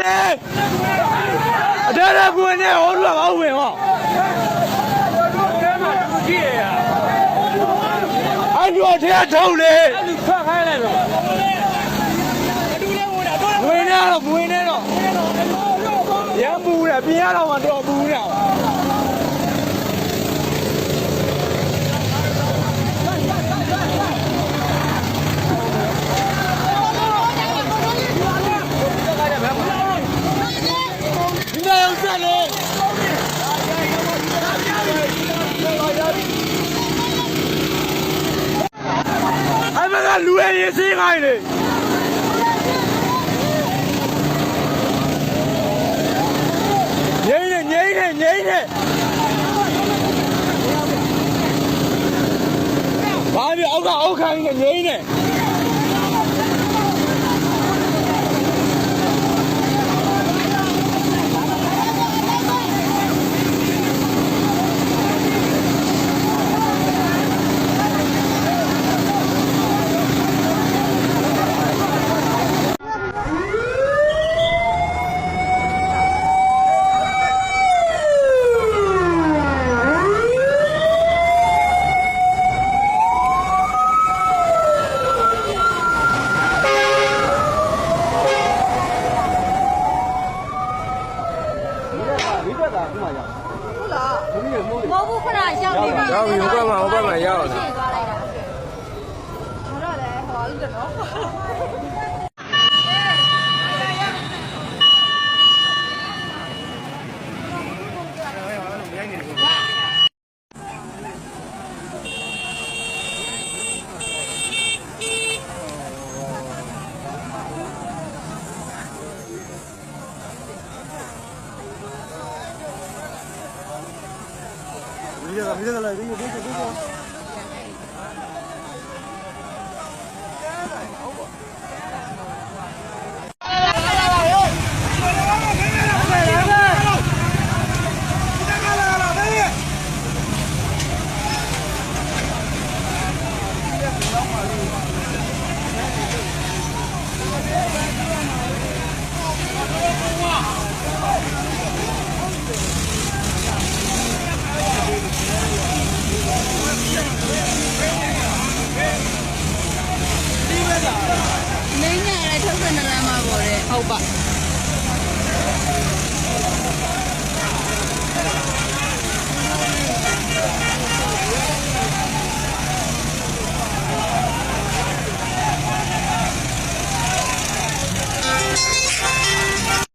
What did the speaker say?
လေအတဲတဲ့ကွင်းနဲ့ဟောလူကငါ့ဝင်ဟောအဲ့ဒီတော့ထဲထုတ်လေလူထွက်ခိုင်းလိုက်တော့ဝင်နေတော့ဝင်နေတော့ရမ်းပူတယ်ပြင်ရတော့မှတော့ပူနေတာ ဒီနေ့ရောက်ဆက်လေအဲ့မက လူရည်စီးခိုင်းလေငိမ့်နေငိမ့်နေငိမ့်နေဘာလဲအောက်ကအောက်ခိုင်းနေငိမ့်နေ မဟုတ်ဘူးခဏရောက်နေပြီရောက်ပြီဟိုဘက်မှာဟိုဘက်မှာရောက်လာရှင်းသွားလိုက်တာဟောတော့လေဟော လို့တော့ဒီကဒီကလည်းဒီဒီဒီ ao bar.